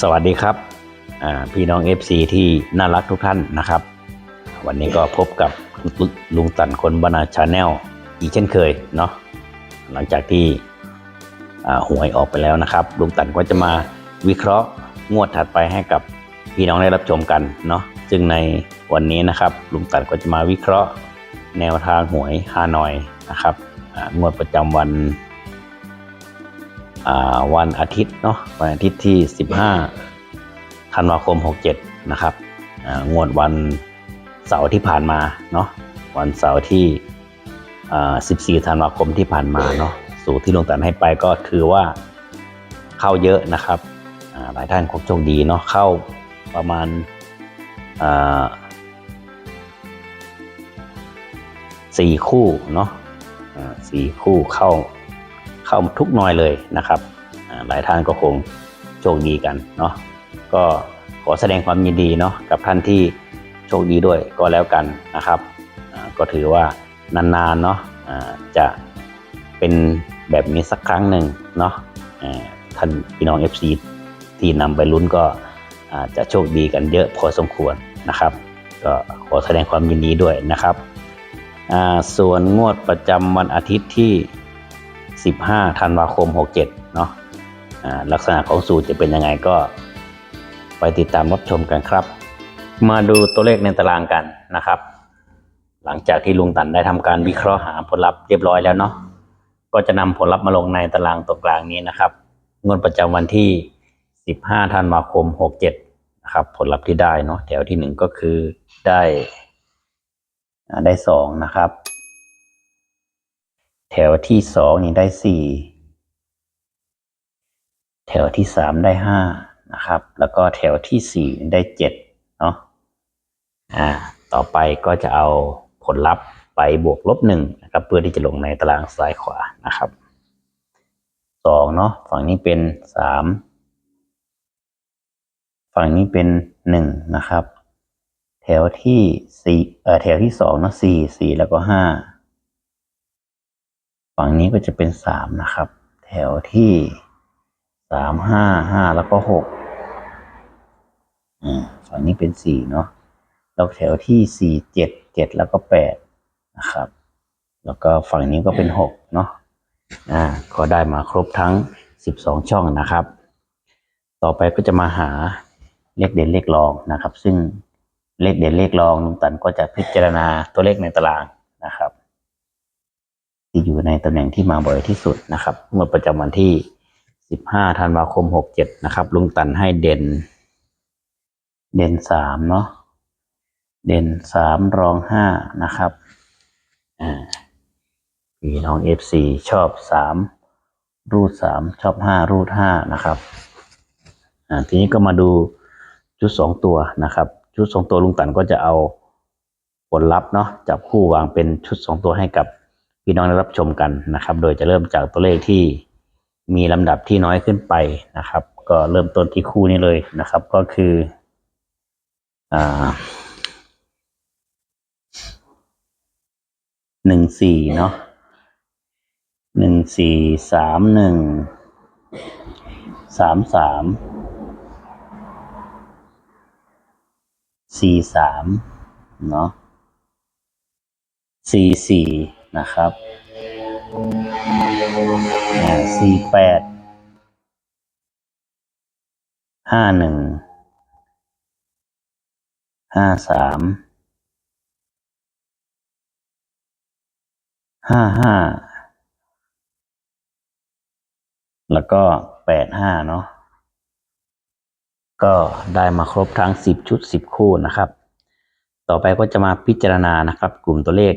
สวัสดีครับพี่น้อง FC ที่น่ารักทุกท่านนะครับ วันนี้ก็พบกับลุงตันคนบรรณาชาแนลอีกเช่นเคยเนาะหลังจากที่หวยออกไปแล้วนะครับ ลุงตันก็จะมาวิเคราะห์งวดถัดไปให้กับพี่น้องได้รับชมกันเนาะซึ่งในวันนี้นะครับลุงตันก็จะมาวิเคราะห์แนวทางหวยฮานอยนะครับงวดประจำวัน วันอาทิตย์เนาะวันอาทิตย์ที่ 15ธันวาคม 67 นะครับงวดวันเสาร์ที่ผ่านมาเนาะวันเสาร์ที่ 14ธันวาคมที่ผ่านมาเนาะสูตรที่ลงตันให้ไปก็ถือว่าเข้าเยอะนะครับหลายท่านคงโชคดีเนาะเข้าประมาณสี่คู่เนาะสี่คู่เข้า เข้าทุกหน่อยเลยนะครับ หลายท่านก็คงโชคดีกันเนาะก็ขอแสดงความยินดีเนาะกับท่านที่โชคดีด้วยก็แล้วกันนะครับ ก็ถือว่านานๆเนาะจะเป็นแบบนี้สักครั้งหนึ่งเนาะท่านพี่น้อง FC ที่นำไปลุ้นก็จะโชคดีกันเยอะพอสมควรนะครับ ก็ขอแสดงความยินดีด้วยนะครับ ส่วนงวดประจำวันอาทิตย์ที่ 15ธันวาคม 67 เนาะอ่าลักษณะของสูตรจะเป็นยังไงก็ไปติดตามรับชมกันครับ มาดูตัวเลขในตารางกันนะครับ หลังจากที่ลุงตันได้ทำการวิเคราะห์หาผลลัพธ์เรียบร้อยแล้วเนาะก็จะนำผลลัพธ์มาลงในตารางตรงกลางนี้นะครับงวดประจำวันที่ 15ธันวาคม 67 นะครับ ผลลัพธ์ที่ได้เนาะแถวที่หนึ่งก็คือได้ได้สองนะครับ แถวที่สองนี่ได้สี่แถวที่สามได้ห้านะครับ แล้วก็แถวที่สี่ได้เจ็ดเนาะอ่าต่อไปก็จะเอาผลลัพธ์ไปบวกลบหนึ่งนะครับเพื่อที่จะลงในตารางซ้ายขวานะครับสองเนาะฝั่งนี้เป็นสามฝั่งนี้เป็นหนึ่งนะครับ แถวที่สี่เอ่อแถวที่สองเนาะสี่สี่แล้วก็ห้า ฝั่งนี้ก็จะเป็นสามนะครับ แถวที่สามห้าห้าแล้วก็หกอ่าฝั่งนี้เป็นสี่เนาะแล้วแถวที่สี่เจ็ดเจ็ดแล้วก็แปดนะครับ แล้วก็ฝั่งนี้ก็เป็นหกเนาะอ่าก็ได้มาครบทั้งสิบสองช่องนะครับ ต่อไปก็จะมาหาเลขเด่นเลขรองนะครับ ซึ่งเลขเด่นเลขรองลุงตันก็จะพิจารณาตัวเลขในตารางนะครับ ที่อยู่ในตำแหน่งที่มาบ่อยที่สุดนะครับงวดประจำวันที่ 15ธันวาคม 67 นะครับ ลุงตันให้เด่น เด่นสามเนาะเด่นสามรองห้านะครับอ่าพี่น้อง FC ชอบสามรูดสามชอบห้ารูดห้านะครับอ่าทีนี้ก็มาดูชุดสองตัวนะครับ ชุดสองตัวลุงตันก็จะเอาผลลัพธ์เนาะจับคู่วางเป็นชุดสองตัวให้กับ พี่น้องได้รับชมกันนะครับ โดยจะเริ่มจากตัวเลขที่มีลำดับที่น้อยขึ้นไปนะครับ ก็เริ่มต้นที่คู่นี้เลยนะครับ ก็คืออ่าหนึ่งสี่เนาะหนึ่งสี่สามหนึ่งสามสามสี่สามเนาะสี่สี่ นะครับสี่แปดห้าหนึ่งห้าสามห้าห้าแล้วก็แปดห้าเนาะก็ได้มาครบทั้งสิบชุดสิบคู่นะครับ ต่อไปก็จะมาพิจารณานะครับ กลุ่มตัวเลข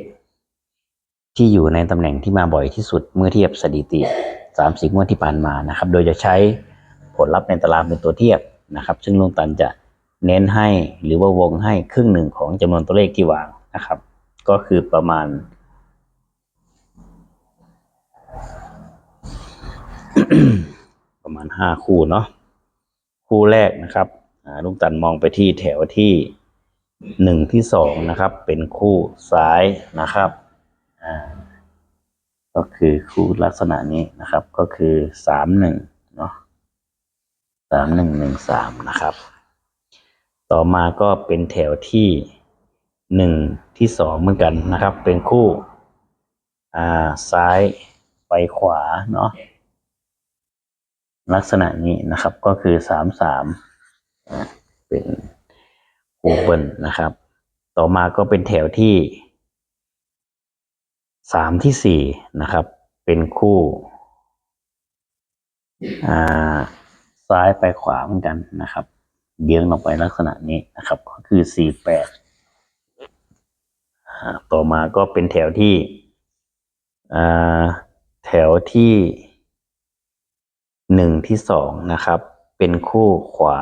ที่อยู่ในตำแหน่งที่มาบ่อยที่สุดเมื่อเทียบสถิติสามสิบงวดที่ผ่านมานะครับ โดยจะใช้ผลลัพธ์ในตารางเป็นตัวเทียบนะครับ ซึ่งลุงตันจะเน้นให้หรือว่าวงให้ครึ่งหนึ่งของจำนวนตัวเลขที่วางนะครับ ก็คือประมาณ ประมาณห้าคู่เนาะคู่แรกนะครับลุงตันมองไปที่แถวที่หนึ่งที่สองนะครับ เป็นคู่ซ้ายนะครับ ก็คือคู่ลักษณะนี้นะครับ ก็คือสามหนึ่งเนาะสามหนึ่งหนึ่งสามนะครับ ต่อมาก็เป็นแถวที่หนึ่งที่สองเหมือนกันนะครับ เป็นคู่อ่าซ้ายไปขวาเนาะลักษณะนี้นะครับก็คือสามสามเป็นคูเปิลนะครับ ต่อมาก็เป็นแถวที่ สามที่สี่นะครับ เป็นคู่อ่าซ้ายไปขวาเหมือนกันนะครับ เบี้ยงลงไปลักษณะนี้นะครับ ก็คือสี่แปดต่อมาก็เป็นแถวที่อ่าแถวที่หนึ่งที่สองนะครับ เป็นคู่ขวา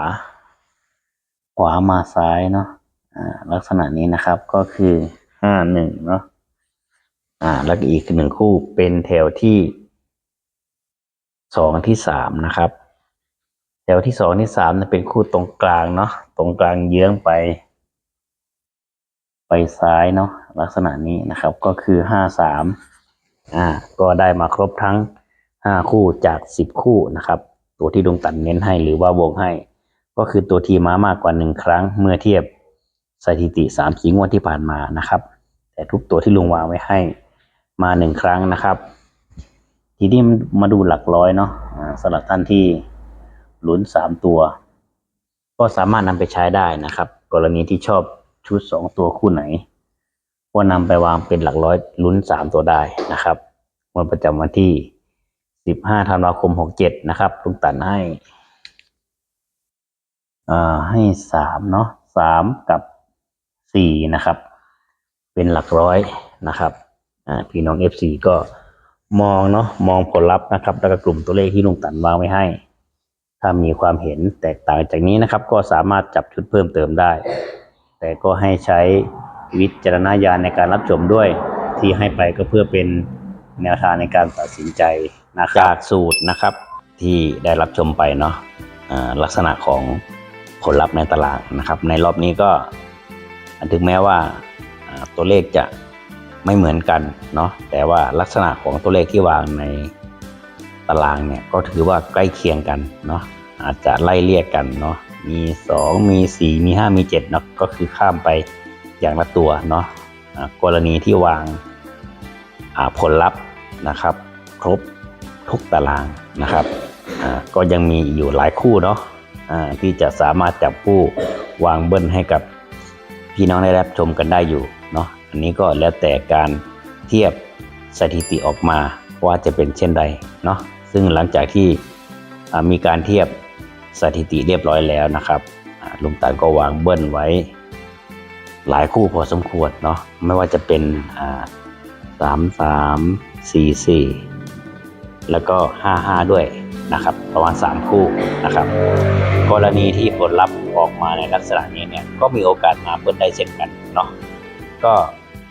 ขวามาซ้ายเนาะอ่าลักษณะนี้นะครับก็คือห้าหนึ่งเนาะ อ่า แล้วอีกหนึ่งคู่เป็นแถวที่สองที่สามนะครับ แถวที่สองที่สามเนี่ยเป็นคู่ตรงกลางเนาะตรงกลางเยื้องไป ไปซ้ายเนาะลักษณะนี้นะครับ ก็คือห้าสามอ่า ก็ได้มาครบทั้งห้าคู่จากสิบคู่นะครับ ตัวที่ดวงตันเน้นให้หรือว่าวงให้ ก็คือตัวทีม้ามากกว่าหนึ่งครั้ง เมื่อเทียบสถิติสามสีงวดที่ผ่านมานะครับ แต่ทุกตัวที่ลุงวางไว้ให้ มาหนึ่งครั้งนะครับ ทีนี้มาดูหลักร้อยเนาะสำหรับท่านที่ลุ้นสามตัว ก็สามารถนำไปใช้ได้นะครับ กรณีที่ชอบชุดสองตัวคู่ไหน ก็นำไปวางเป็นหลักร้อยลุ้นสามตัวได้นะครับวันประจำวันที่สิบห้าธันวาคมหกเจ็ดนะครับลุงตันให้อ่าให้สามเนาะสามกับสี่นะครับ เป็นหลักร้อยนะครับ พี่น้องเอฟซีก็มองเนาะมองผลลัพธ์นะครับ แล้วก็กลุ่มตัวเลขที่ลุงตันวางไว้ให้ ถ้ามีความเห็นแตกต่างจากนี้นะครับ ก็สามารถจับชุดเพิ่มเติมได้ แต่ก็ให้ใช้วิจารณญาณในการรับชมด้วยที่ให้ไปก็เพื่อเป็นแนวทางในการตัดสินใจนะครับจากสูตรนะครับ ที่ได้รับชมไปเนาะลักษณะของผลลัพธ์ในตารางนะครับ ในรอบนี้ก็ถึงแม้ว่าตัวเลขจะ ไม่เหมือนกันเนาะแต่ว่าลักษณะของตัวเลขที่วางในตารางเนี่ยก็ถือว่าใกล้เคียงกันเนาะอาจจะไล่เรียกกันเนาะมีสองมีสี่มีห้ามีเจ็ดเนาะก็คือข้ามไปอย่างละตัวเนาะกรณีที่วางาผลลัพธ์นะครับ ครบทุกตารางนะครับก็ยังมีอยู่หลายคู่เนาะที่จะสามารถจับคู่วางเบิ้ลให้กับพี่น้องได้รับชมกันได้อยู่ อันนี้ก็แล้วแต่การเทียบสถิติออกมาว่าจะเป็นเช่นใดเนาะซึ่งหลังจากที่มีการเทียบสถิติเรียบร้อยแล้วนะครับลุงตันก็วางเบิ้ลไว้ หลายคู่พอสมควรเนาะไม่ว่าจะเป็นสามสามสี่สี่แล้วก็ห้าห้าด้วยนะครับประมาณสามคู่นะครับ กรณีที่ผลลัพธ์ออกมาในลักษณะนี้เนี่ยก็มีโอกาสมาเบิ้ลได้เช่นกันเนาะก็